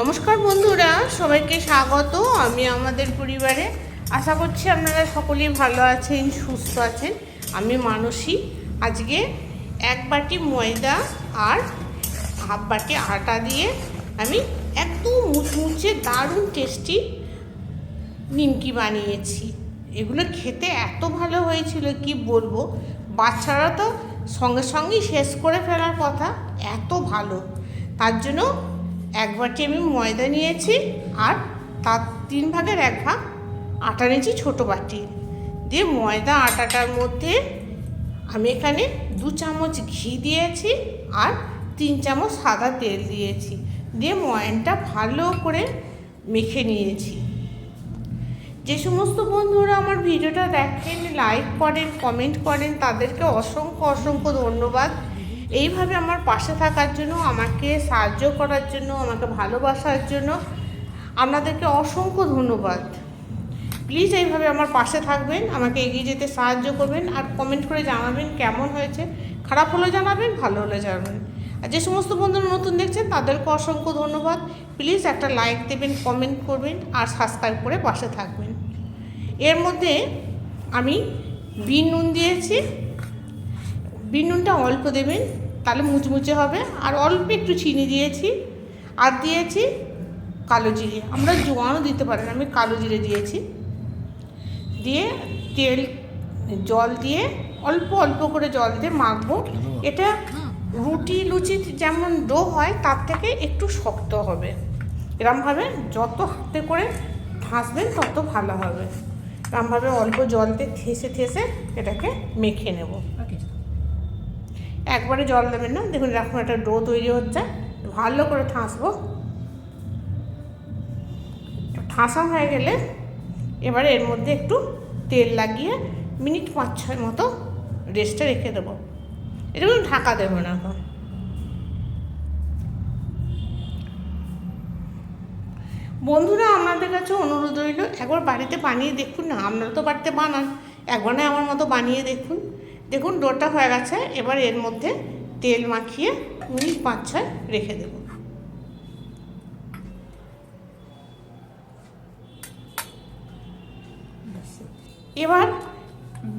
নমস্কার বন্ধুরা, সবাইকে স্বাগত আমি আমাদের পরিবারে। আশা করছি আপনারা সকলেই ভালো আছেন, সুস্থ আছেন। আমি মানসী। আজকে এক বাটি ময়দা আর হাফ বাটি আটা দিয়ে আমি একদম মুচমুচে দারুণ টেস্টি নিমকি বানিয়েছি। এগুলো খেতে এত ভালো হয়েছিল, কি বলব? বাচ্চারা তো সঙ্গে সঙ্গেই শেষ করে ফেলার কথা, এত ভালো। তার জন্য এক বাটি আমি ময়দা নিয়েছি আর তার তিন ভাগের এক ভাগ আটা নিয়েছি ছোটো বাটি। দিয়ে ময়দা আটাটার মধ্যে আমি এখানে দু চামচ ঘি দিয়েছি আর তিন চামচ সাদা তেল দিয়েছি। দিয়ে ময়নটা ভালো করে মেখে নিয়েছি। যে সমস্ত বন্ধুরা আমার ভিডিওটা দেখেন লাইক করেন কমেন্ট করেন, তাদেরকে অসংখ্য অসংখ্য ধন্যবাদ। এইভাবে আমার পাশে থাকার জন্য, আমাকে সাহায্য করার জন্য, আমাকে ভালোবাসার জন্য আপনাদেরকে অসংখ্য ধন্যবাদ। প্লিজ এইভাবে আমার পাশে থাকবেন, আমাকে এগিয়ে যেতে সাহায্য করবেন আর কমেন্ট করে জানাবেন কেমন হয়েছে। খারাপ হলে জানাবেন, ভালো হলে জানাবেন। আর যে সমস্ত বন্ধুরা নতুন দেখছেন, তাদেরকে অসংখ্য ধন্যবাদ। প্লিজ একটা লাইক দেবেন কমেন্ট করবেন আর সাবস্ক্রাইব করে পাশে থাকবেন। এর মধ্যে আমি বিন নুন দিয়েছি। বিন নুনটা অল্প দেবেন, তাহলে মুচমুচে হবে। আর অল্প একটু চিনি দিয়েছি, আর দিয়েছি কালো জিরে। আমরা জোয়ানও দিতে পারেন আমি কালো জিরে দিয়েছি। দিয়ে তেল, জল দিয়ে অল্প অল্প করে জল দিয়ে মাখবো। এটা রুটি লুচি যেমন ডো হয়, তার থেকে একটু শক্ত হবে। এরমভাবে যত হাতে করে ভাসবেন তত ভালো হবে। এরমভাবে অল্প জল দিয়ে থেসে ঠেসে এটাকে মেখে নেব। একবারে জল দেবেন না। দেখুন এরকম একটা ডো তৈরি হচ্ছে। ভালো করে ঠাসবো। ঠাসা হয়ে গেলে এবারে এর মধ্যে একটু তেল লাগিয়ে মিনিট পাঁচ, ছয় মতো রেস্টে রেখে দেবো। এটা কোনো ঢাকা দেবো না এখন। বন্ধুরা, আপনাদের কাছে অনুরোধ রইল, একবার বাড়িতে বানিয়ে দেখুন না। আপনারা তো বাড়িতে বানান, একবার না আমার মতো বানিয়ে দেখুন। দেখুন ডোটা হয়ে গেছে, এবার এর মধ্যে তেল মাখিয়ে মিনিট পাঁচ ছয় রেখে দেবো। এবার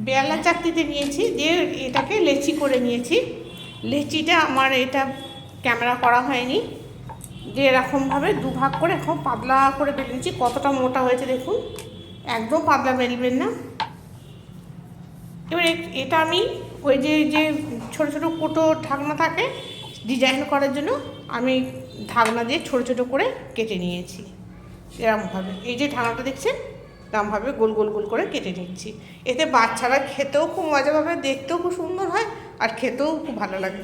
বেলা চাকরিতে নিয়েছি, দিয়ে এটাকে লেচি করে নিয়েছি। লেচিটা আমার এটা ক্যামেরা করা হয়নি, যে এরকমভাবে দুভাগ করে এখন পাতলা করে বেলে নিচ্ছি কতটা মোটা হয়েছে দেখুন, একদম পাতলা বেলবেন না। এবার এটা আমি ওই যে যে ছোটো ছোটো কোটো ঢাকনা থাকে ডিজাইন করার জন্য আমি ঢাকনা দিয়ে ছোটো ছোটো করে কেটে নিয়েছি। এরকমভাবে এই যে ঢাকনাটা দেখছেন এরকমভাবে গোল গোল গোল করে কেটে নিচ্ছি। এতে বাচ্চারা খেতেও খুব মজা পাবে দেখতেও খুব সুন্দর হয় আর খেতেও খুব ভালো লাগে।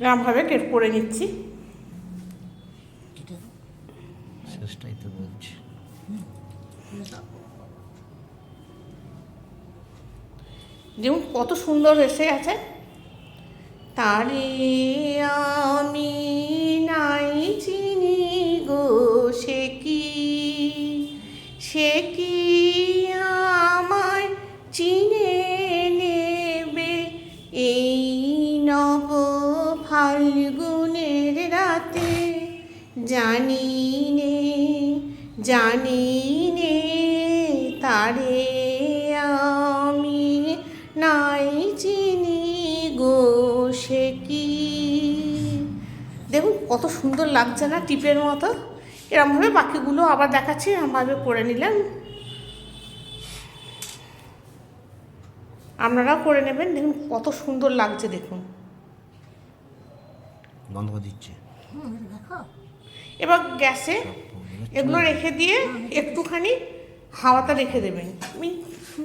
এরকমভাবে কেট করে নিচ্ছি। তো বলছি। যেমন কত সুন্দর এসে আছে তারে আমি নাই চিনি গো, সে কি? সে কি আমায় চিনে নেবে? এই নব ফাল্গুনের রাতে জানি নে জানি নে তারে দেখুন কত সুন্দর লাগছে না টিপের মতো। এরমভাবে বাকিগুলো আবার দেখাচ্ছি এরমভাবে করে নিলাম। আপনারাও করে নেবেন দেখুন কত সুন্দর লাগছে দেখুন। গন্ধ দিচ্ছে। এবার গ্যাসে এগুলো রেখে দিয়ে একটুখানি হাওয়াতে রেখে দেবেন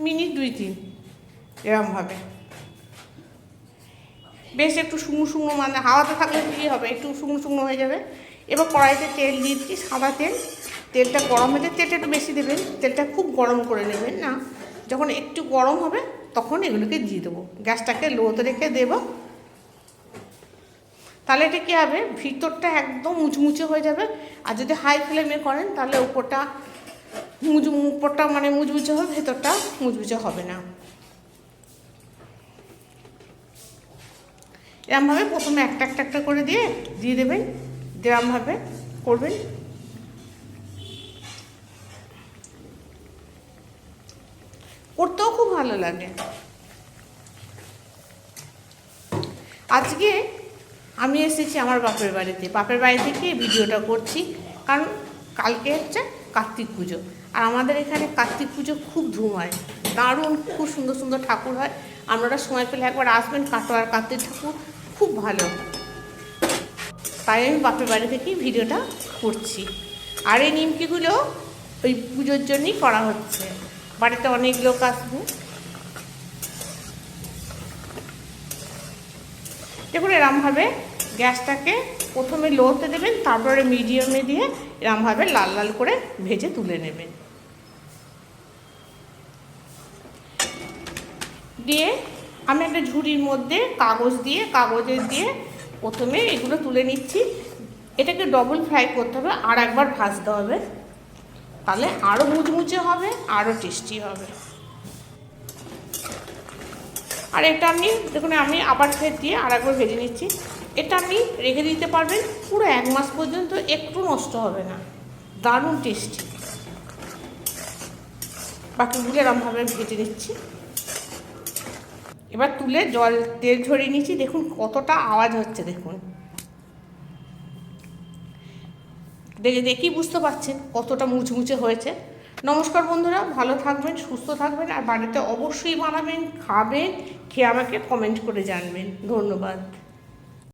মিনিট দুই তিন এরমভাবে। বেশ একটু শুকনো শুকনো মানে হাওয়াতে থাকলে কী হবে, একটু শুকনো শুকনো হয়ে যাবে। এবার কড়াইতে তেল দিচ্ছি সাদা তেল। তেলটা গরম হয়ে তেলটা একটু বেশি দেবেন, তেলটা খুব গরম করে নেবেন না। যখন একটু গরম হবে, তখন এগুলোকে দিয়ে দেবো। গ্যাসটাকে লোতে রেখে দেবো। তাহলে এটা কী হবে? ভিতরটা একদম মুচমুচে হয়ে যাবে। আর যদি হাই ফ্লেমে করেন, তাহলে উপরটা মুচু উপরটা মানে মুচমুচে হবে, ভেতরটা মুচমুচে হবে না। এরমভাবে প্রথমে একটা একটা একটা করে দিয়ে দিয়ে দেবেন যেরমভাবে করবেন। করতেও খুব ভালো লাগে। আজকে আমি এসেছি আমার বাপের বাড়িতে। বাপের বাড়ি থেকে ভিডিওটা করছি, কারণ কালকে হচ্ছে কার্তিক পুজো। আর আমাদের এখানে কার্তিক পুজো খুব ধুম হয় দারুণ, খুব সুন্দর সুন্দর ঠাকুর হয়। আপনারা সময় পেলে একবার আসবেন, কাটোয়ার কার্তিক ঠাকুর। খুব ভালো। তাই আমি বাপের বাড়ি থেকেই ভিডিওটা করছি। আর এই নিমকিগুলো ওই পুজোর জন্যই করা হচ্ছে। বাড়িতে অনেক লোক আসবে। দেখুন, এরমভাবে গ্যাসটাকে প্রথমে লোতে দেবেন, তারপরে মিডিয়ামে দিয়ে এরমভাবে লাল লাল করে ভেজে তুলে নেবেন। দিয়ে আমি একটা ঝুড়ির মধ্যে কাগজ দিয়ে, কাগজে দিয়ে প্রথমে এগুলো তুলে নিচ্ছি। এটাকে ডবল ফ্রাই করতে হবে, আর একবার ভাজতে হবে। তাহলে আরও মুচমুচে হবে আরও টেস্টি হবে। আর এটা আমি, দেখুন, আমি আবার ফের দিয়ে আর একবার ভেজে নিচ্ছি। এটা আপনি রেখে দিতে পারবেন, পুরো এক মাস পর্যন্ত একটু নষ্ট হবে না। দারুণ টেস্টি বাকিগুলো এরমভাবে ভেজে নিচ্ছি। এবার তুলে জল, তেল ঝরিয়ে নিচ্ছি দেখুন কতটা আওয়াজ হচ্ছে, দেখুন। দেখে দেখি বুঝতে পারছেন কতটা মুচমুচে হয়েছে। নমস্কার বন্ধুরা, ভালো থাকবেন, সুস্থ থাকবেন, আর বাড়িতে অবশ্যই বানাবেন, খাবেন, খেয়ে আমাকে কমেন্ট করে জানবেন। ধন্যবাদ।